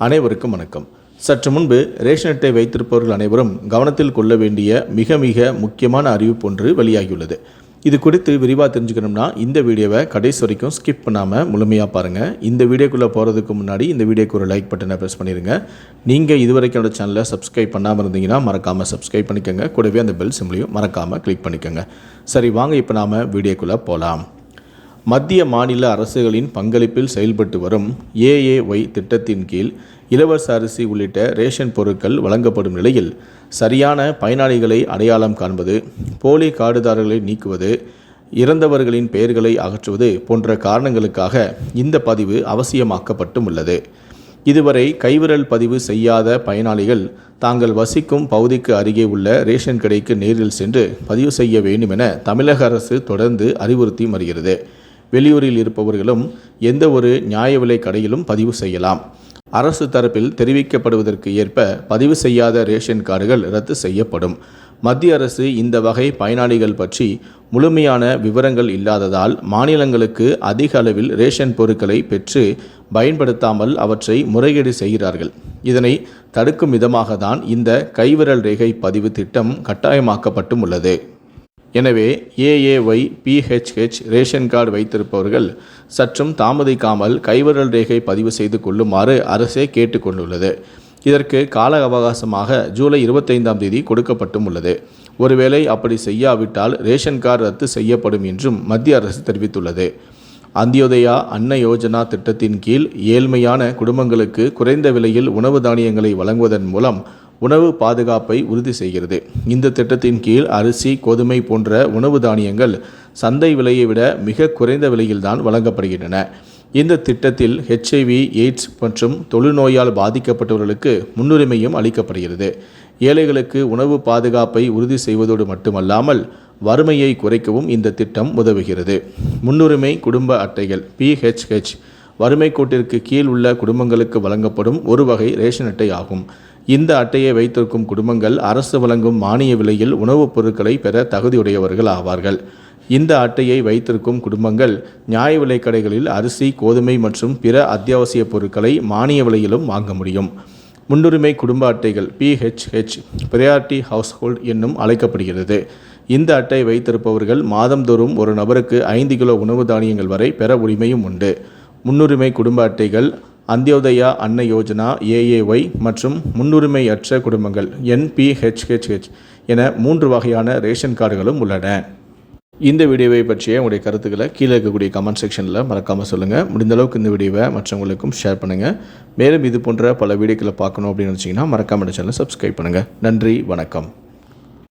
அனைவருக்கும் வணக்கம். சற்று முன்பு ரேஷன் அட்டை வைத்திருப்பவர்கள் அனைவரும் கவனத்தில் கொள்ள வேண்டிய மிக மிக முக்கியமான அறிவிப்பு ஒன்று வெளியாகியுள்ளது. இது குறித்து விரிவாக தெரிஞ்சுக்கணும்னா இந்த வீடியோவை கடைசி வரைக்கும் ஸ்கிப் பண்ணாமல் முழுமையாக பாருங்கள் இந்த வீடியோக்குள்ளே போகிறதுக்கு முன்னாடி இந்த வீடியோக்கு ஒரு லைக் பட்டனை ப்ரெஸ் பண்ணிடுங்க நீங்கள் இதுவரைக்கும் என்னோட சேனலை சப்ஸ்கிரைப் பண்ணாமல் இருந்தீங்கன்னா மறக்காமல் சப்ஸ்கிரைப் பண்ணிக்கோங்க. கூடவே அந்த பெல் சிம்லையும் மறக்காமல் கிளிக் பண்ணிக்கோங்க. சரி வாங்க இப்போ நாம் வீடியோக்குள்ளே போகலாம் மத்திய மாநில அரசுகளின் பங்களிப்பில் செயல்பட்டு வரும் ஏஏஒய் திட்டத்தின் கீழ் இலவச அரிசி உள்ளிட்ட ரேஷன் பொருட்கள் வழங்கப்படும் நிலையில் சரியான பயனாளிகளை அடையாளம் காண்பது போலி காடுதாரர்களை நீக்குவது இறந்தவர்களின் பெயர்களை அகற்றுவது போன்ற காரணங்களுக்காக இந்த பதிவு அவசியமாக்கப்பட்டும் உள்ளது. இதுவரை கைவிரல் பதிவு செய்யாத பயனாளிகள் தாங்கள் வசிக்கும் பகுதிக்கு அருகே உள்ள ரேஷன் கடைக்கு நேரில் சென்று பதிவு செய்ய வேண்டும் என தமிழக அரசு தொடர்ந்து அறிவுறுத்தி வருகிறது. வெளியூரில் இருப்பவர்களும் எந்த ஒரு நியாய விலை கடையிலும் பதிவு செய்யலாம். அரசு தரப்பில் தெரிவிக்கப்படுவதற்கு ஏற்ப பதிவு செய்யாத ரேஷன் கார்டுகள் ரத்து செய்யப்படும். மத்திய அரசு இந்த வகை பயனாளிகள் பற்றி முழுமையான விவரங்கள் இல்லாததால் மாநிலங்களுக்கு அதிக அளவில் ரேஷன் பொருட்களை பெற்று பயன்படுத்தாமல் அவற்றை முறைகேடு செய்கிறார்கள். இதனை தடுக்கும் விதமாக தான் இந்த கைவிரல் ரேகை பதிவு திட்டம் கட்டாயமாக்கப்பட்டும் உள்ளது. எனவே ஏஏஒய் பிஹெச்ஹெச் ரேஷன் கார்டு வைத்திருப்பவர்கள் சற்றும் தாமதிக்காமல் கைவிரல் ரேகை பதிவு செய்து கொள்ளுமாறு அரசே கேட்டுக்கொண்டுள்ளது. இதற்கு கால அவகாசமாக ஜூலை இருபத்தைந்தாம் தேதி கொடுக்கப்பட்டும் உள்ளது. ஒருவேளை அப்படி செய்யாவிட்டால் ரேஷன் கார்டு ரத்து செய்யப்படும் என்றும் மத்திய அரசு தெரிவித்துள்ளது. அந்தியோதயா அன்ன யோஜனா திட்டத்தின் கீழ் ஏழ்மையான குடும்பங்களுக்கு குறைந்த விலையில் உணவு தானியங்களை வழங்குவதன் மூலம் உணவு பாதுகாப்பை உறுதி செய்கிறது. இந்த திட்டத்தின் கீழ் அரிசி கோதுமை போன்ற உணவு தானியங்கள் சந்தை விலையை விட மிக குறைந்த விலையில்தான் வழங்கப்படுகின்றன. இந்த திட்டத்தில் ஹெச்ஐவி எய்ட்ஸ் மற்றும் தொழுநோயால் பாதிக்கப்பட்டவர்களுக்கு முன்னுரிமையும் அளிக்கப்படுகிறது. ஏழைகளுக்கு உணவு பாதுகாப்பை உறுதி செய்வதோடு மட்டுமல்லாமல் வறுமையை குறைக்கவும் இந்த திட்டம் உதவுகிறது. முன்னுரிமை குடும்ப அட்டைகள் பிஹெச்ஹெச் வறுமை கோட்டிற்கு கீழ் உள்ள குடும்பங்களுக்கு வழங்கப்படும் ஒரு வகை ரேஷன் அட்டை ஆகும். இந்த அட்டையை வைத்திருக்கும் குடும்பங்கள் அரசு வழங்கும் மானிய விலையில் உணவுப் பொருட்களை பெற தகுதியுடையவர்கள் ஆவார்கள். இந்த அட்டையை வைத்திருக்கும் குடும்பங்கள் நியாய விலைக் கடைகளில் அரிசி கோதுமை மற்றும் பிற அத்தியாவசிய பொருட்களை மானிய விலையிலும் வாங்க முடியும். முன்னுரிமை குடும்ப அட்டைகள் பிஹெச்ஹெச் பிரையாரிட்டி ஹவுஸ்ஹோல்ட் என்னும் அழைக்கப்படுகிறது. இந்த அட்டை வைத்திருப்பவர்கள் மாதந்தோறும் ஒரு நபருக்கு ஐந்து கிலோ உணவு தானியங்கள் வரை பெற உரிமையும் உண்டு. முன்னுரிமை குடும்ப அட்டைகள் அந்தியோதயா அன்ன யோஜனா ஏஏஒய் மற்றும் முன்னுரிமை அற்ற குடும்பங்கள் என்பிஹெச்ஹெச்ஹெச் என மூன்று வகையான ரேஷன் கார்டுகளும் உள்ளன. இந்த வீடியோவை பற்றிய உங்களுடைய கருத்துக்களை கீழே இருக்கக்கூடிய கமெண்ட் செக்ஷனில் மறக்காமல் சொல்லுங்கள் முடிந்தளவுக்கு இந்த வீடியோவை மற்றவங்களுக்கும் ஷேர் பண்ணுங்கள் மேலும் இது போன்ற பல வீடியோக்களை பார்க்கணும் அப்படின்னு நினச்சிங்கன்னா மறக்காமல் சேனலை சப்ஸ்கிரைப் பண்ணுங்கள் நன்றி வணக்கம்.